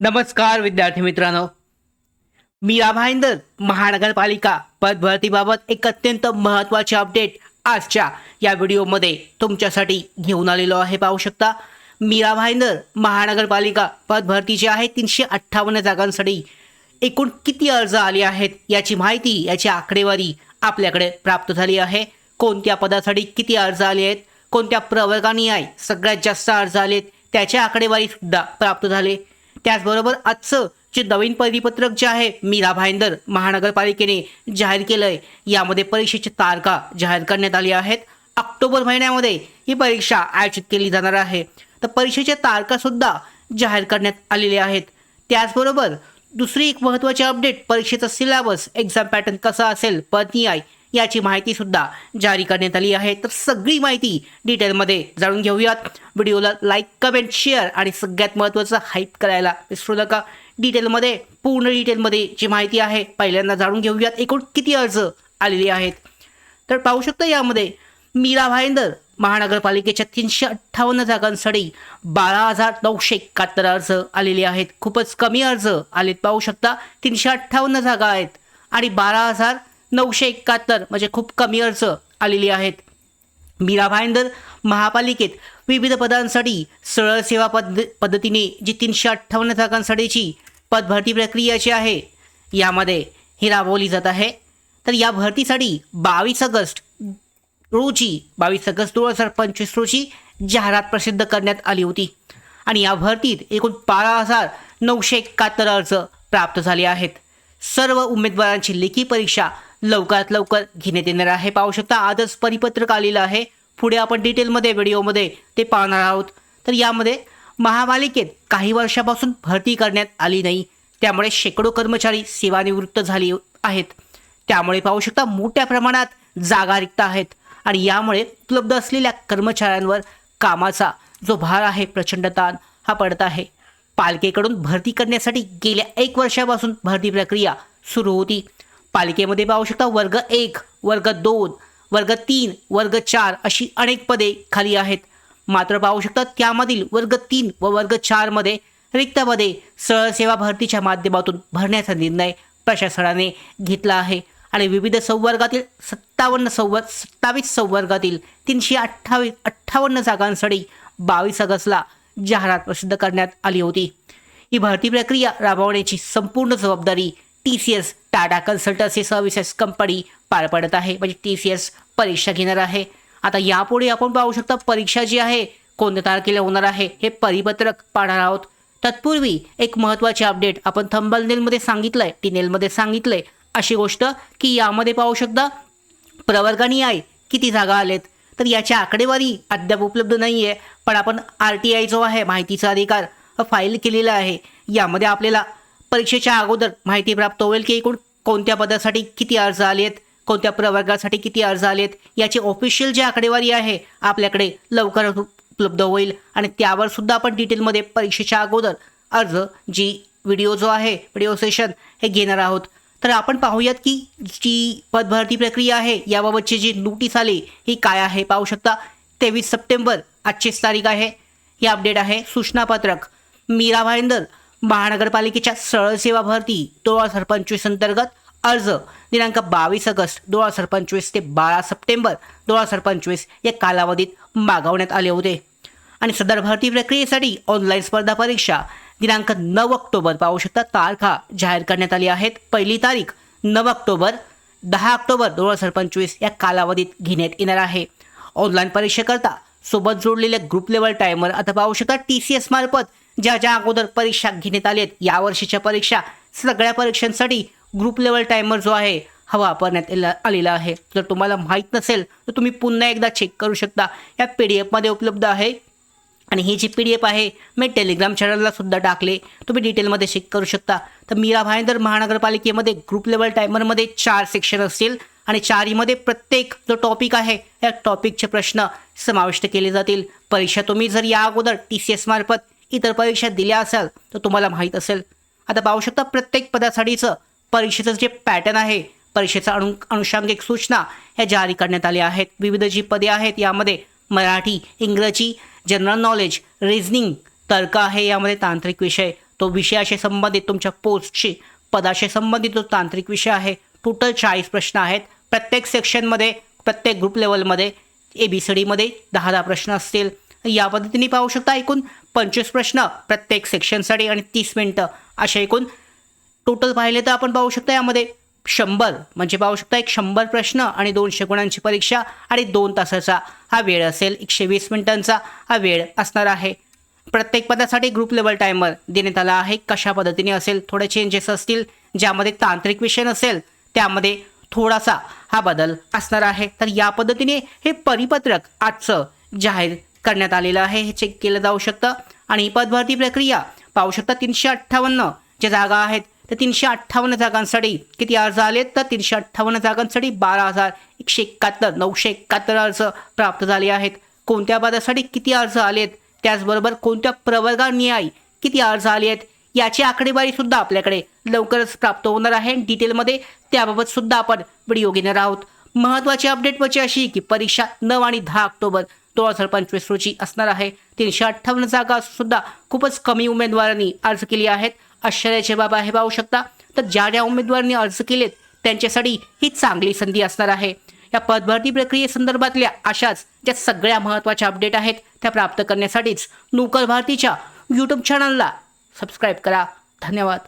नमस्कार विद्यार्थी मित्रांनो. मीरा भाईंदर महानगरपालिका पदभरतीबाबत एक अत्यंत महत्त्वाचे अपडेट आजच्या या व्हिडिओमध्ये तुमच्यासाठी घेऊन आलेलो आहे. पाहू शकता मीरा भाईंदर महानगरपालिका पदभरती जी आहे तीनशे अठ्ठावन्न जागांसाठी एकूण किती अर्ज आले आहेत याची माहिती याची आकडेवारी आपल्याकडे प्राप्त झाली आहे. कोणत्या पदासाठी किती अर्ज आले आहेत कोणत्या प्रवर्गाने आहे सगळ्यात जास्त अर्ज आले आहेत त्याच्या आकडेवारी सुद्धा प्राप्त झाले. त्याचबरोबर आजचं जे नवीन परिपत्रक जे आहे मीरा भाईंदर महानगरपालिकेने जाहीर केलंय. यामध्ये परीक्षेची तारखा जाहीर करण्यात आली आहेत. ऑक्टोबर महिन्यामध्ये ही परीक्षा आयोजित केली जाणार आहे. तर परीक्षेच्या तारखा सुद्धा जाहीर करण्यात आलेल्या आहेत. त्याचबरोबर दुसरी एक महत्त्वाची अपडेट परीक्षेचा सिलेबस एक्झाम पॅटर्न कसा असेल पत्नी याची माहिती सुद्धा जारी करण्यात आली आहे. तर सगळी माहिती डिटेलमध्ये जाणून घेऊयात. व्हिडिओला लाईक कमेंट शेअर आणि सगळ्यात महत्त्वाचं हाईप करायला विसरू नका. डिटेलमध्ये पूर्ण डिटेलमध्ये जी माहिती आहे पहिल्यांदा जाणून घेऊयात. एकूण किती अर्ज आलेले आहेत? तर पाहू शकता यामध्ये मीरा भाईंदर महानगरपालिकेच्या तीनशे अठ्ठावन्न जागांसाठी बारा हजार नऊशे एकाहत्तर अर्ज आलेले आहेत. खूपच कमी अर्ज आलेत. पाहू शकता तीनशे अठ्ठावन्न जागा आहेत आणि बारा हजार नऊशे एकाहत्तर म्हणजे खूप कमी अर्ज आलेली आहेत. मीरा भाईंदर महापालिकेत विविध पदांसाठी सरळ सेवा पद पद्धतीने जी तीनशे अठ्ठावन्न जागांसाठीची पदभरती प्रक्रिया जी आहे यामध्ये ही राबवली जात आहे. तर या भरतीसाठी बावीस ऑगस्ट रोजी बावीस ऑगस्ट दोन हजार पंचवीस रोजी जाहिरात प्रसिद्ध करण्यात आली होती. आणि या भरतीत एकूण बारा हजार नऊशे एकाहत्तर अर्ज प्राप्त झाले आहेत. सर्व उमेदवारांची लेखी परीक्षा लवकरात लवकर घेण्यात येणार आहे. पाहू शकता आजच परिपत्रक आलेलं आहे. पुढे आपण डिटेलमध्ये व्हिडिओमध्ये ते पाहणार आहोत. तर यामध्ये महापालिकेत काही वर्षापासून भरती करण्यात आली नाही. त्यामुळे शेकडो कर्मचारी सेवानिवृत्त झाले आहेत. त्यामुळे पाहू शकता मोठ्या प्रमाणात जागा रिक्त आहेत. आणि यामुळे उपलब्ध असलेल्या कर्मचाऱ्यांवर कामाचा जो भार आहे प्रचंड ताण हा पडत आहे. पालिकेकडून भरती करण्यासाठी गेल्या एक वर्षापासून भरती प्रक्रिया सुरू होती. पालिकेमध्ये पाहू शकता. वर्ग एक वर्ग दोन वर्ग तीन वर्ग चार अशी अनेक पदे खाली आहेत. मात्र पाहू शकता त्यामधील वर्ग तीन व वर्ग चारमध्ये रिक्त पदे सरळ सेवा भरतीच्या माध्यमातून भरण्याचा निर्णय प्रशासनाने घेतला आहे. आणि विविध संवर्गातील सत्तावन्न संवर्ग सत्तावीस संवर्गातील तीनशे अठ्ठावीस अठ्ठावन्न जागांसाठी बावीस ऑगस्टला जाहिरात प्रसिद्ध करण्यात आली होती. ही भरती प्रक्रिया राबवण्याची संपूर्ण जबाबदारी T C S Tata consultancy services company पार पडत आहे. म्हणजे टी सी एस परीक्षा घेणार आहे. आता यापुढे आपण पाहू शकता परीक्षा जी आहे कोणत्या तारखेला होणार आहे हे परिपत्रक पाहणार आहोत. तत्पूर्वी एक महत्त्वाचे अपडेट आपण थंबल नेलमध्ये सांगितलंय टिनेलमध्ये सांगितलंय. अशी गोष्ट की यामध्ये पाहू शकता प्रवर्गानी आहे किती जागा आलेत. तर याची आकडेवारी अद्याप उपलब्ध नाही आहे पण आपण आर टी आय जो आहे माहितीचा अधिकार फाईल केलेला आहे. यामध्ये आपल्याला परीक्षेच्या अगोदर माहिती प्राप्त होईल की एकूण कोणत्या पदासाठी किती अर्ज आलेत कोणत्या प्रवर्गासाठी किती अर्ज आलेत याची ऑफिशियल जी आकडेवारी आहे आपल्याकडे लवकरच उपलब्ध होईल. आणि त्यावर सुद्धा आपण डिटेलमध्ये परीक्षेच्या अगोदर अर्ज जी व्हिडिओ जो आहे व्हिडिओ सेशन हे घेणार आहोत. तर आपण पाहूयात की जी पदभरती प्रक्रिया आहे याबाबतची जी नोटीस आली ही काय आहे पाहू शकता. तेवीस सप्टेंबर आजचीच तारीख आहे. ही अपडेट आहे सूचनापत्रक. मीरा भाईंदर महानगरपालिकेच्या सरळ सेवा भरती दोन हजार पंचवीस अंतर्गत अर्ज दिनांक बावीस ऑगस्ट दोन हजार पंचवीस ते बारा सप्टेंबर दोन हजार पंचवीस या कालावधीत मागवण्यात आले होते. आणि सदर भरती प्रक्रियेसाठी ऑनलाईन स्पर्धा परीक्षा दिनांक नऊ ऑक्टोबर पाहू शकता तारखा जाहीर करण्यात आली आहेत. पहिली तारीख नऊ ऑक्टोबर दहा ऑक्टोबर दोन हजार पंचवीस या कालावधीत घेण्यात येणार आहे. ऑनलाईन परीक्षेकरता सोबत जोडलेले ग्रुप लेवल टायमर आता पाहू शकता टी सी एस मार्फत ज्या ज्या अगोदर परीक्षा घेण्यात आलेत यावर्षीच्या परीक्षा सगळ्या परीक्षांसाठी ग्रुप लेवल टायमर जो आहे हा वापरण्यात आलेला आहे. जर तुम्हाला माहीत नसेल तर तुम्ही पुन्हा एकदा चेक करू शकता. या पी डी एफमध्ये उपलब्ध आहे. आणि ही जी पी डी एफ आहे मी टेलिग्राम चॅनलला सुद्धा टाकले. तुम्ही डिटेलमध्ये चेक करू शकता. तर मीरा भाईंदर महानगरपालिकेमध्ये ग्रुप लेवल टायमरमध्ये चार सेक्शन असतील. आणि चारीमध्ये प्रत्येक जो टॉपिक आहे या टॉपिकचे प्रश्न समाविष्ट केले जातील. परीक्षा तुम्ही जर या अगोदर टी सी एस मार्फत इतर परीक्षा दिल्या असाल तर तुम्हाला माहीत असेल. आता पाहू शकता प्रत्येक पदासाठीचं परीक्षेचं जे पॅटर्न आहे परीक्षेचा अनु अनुषांगिक सूचना ह्या जारी करण्यात आल्या आहेत. विविध जी पदे आहेत यामध्ये मराठी इंग्रजी जनरल नॉलेज रिझनिंग तर्क आहे यामध्ये तांत्रिक विषय. तो विषयाशी संबंधित तुमच्या पोस्टशी पदाशी संबंधित जो तांत्रिक विषय आहे. टोटल चाळीस प्रश्न आहेत. प्रत्येक सेक्शनमध्ये प्रत्येक ग्रुप लेवलमध्ये ए बी सी डीमध्ये दहा दहा प्रश्न असतील. या पद्धतीने पाहू शकता एकूण पंचवीस प्रश्न प्रत्येक सेक्शनसाठी आणि तीस मिनटं असे एकूण. टोटल पाहिले तर आपण पाहू शकता यामध्ये शंभर म्हणजे पाहू शकता एक शंभर प्रश्न आणि दोनशे गुणांची परीक्षा आणि दोन तासाचा हा वेळ असेल. एकशे वीस मिनिटांचा हा वेळ असणार आहे. प्रत्येक पदासाठी ग्रुप लेवल टायमर देण्यात आला आहे. कशा पद्धतीने असेल थोडे चेंजेस असतील ज्यामध्ये तांत्रिक विषय नसेल त्यामध्ये थोडासा हा बदल असणार आहे. तर या पद्धतीने हे परिपत्रक आजचं जाहीर करण्यात आलेलं आहे. हे चेक केलं जाऊ शकतं. आणि पदभरती प्रक्रिया पाहू शकता तीनशे अठ्ठावन्न ज्या जागा आहेत तर तीनशे अठ्ठावन्न जागांसाठी किती अर्ज आलेत? तर तीनशे अठ्ठावन्न जागांसाठी बारा हजार एकशे एकाहत्तर नऊशे एकाहत्तर अर्ज प्राप्त झाले आहेत. कोणत्या पदासाठी किती अर्ज आलेत? त्याचबरोबर कोणत्या प्रवर्गान्यायी किती अर्ज आले आहेत? याची आकडेवारी सुद्धा आपल्याकडे लवकरच प्राप्त होणार आहे. डिटेलमध्ये त्याबाबत सुद्धा आपण व्हिडिओ घेणार आहोत. महत्त्वाची अपडेट म्हणजे अशी की परीक्षा नऊ आणि दहा ऑक्टोबर दोन हजार पंचवीस रोजी असणार आहे. तीनशे अठ्ठावन्न जागा सुद्धा खूपच कमी उमेदवारांनी अर्ज केली आहेत. आश्चर्याचे बाब आहे पाहू शकता. तर ज्या ज्या उमेदवारांनी अर्ज केलेत त्यांच्यासाठी ही चांगली संधी असणार आहे. या पदभरती प्रक्रियेसंदर्भातल्या अशाच ज्या सगळ्या महत्त्वाच्या अपडेट आहेत त्या प्राप्त करण्यासाठीच नोकर भारतीच्या यूट्यूब चॅनलला सबस्क्राईब करा. धन्यवाद.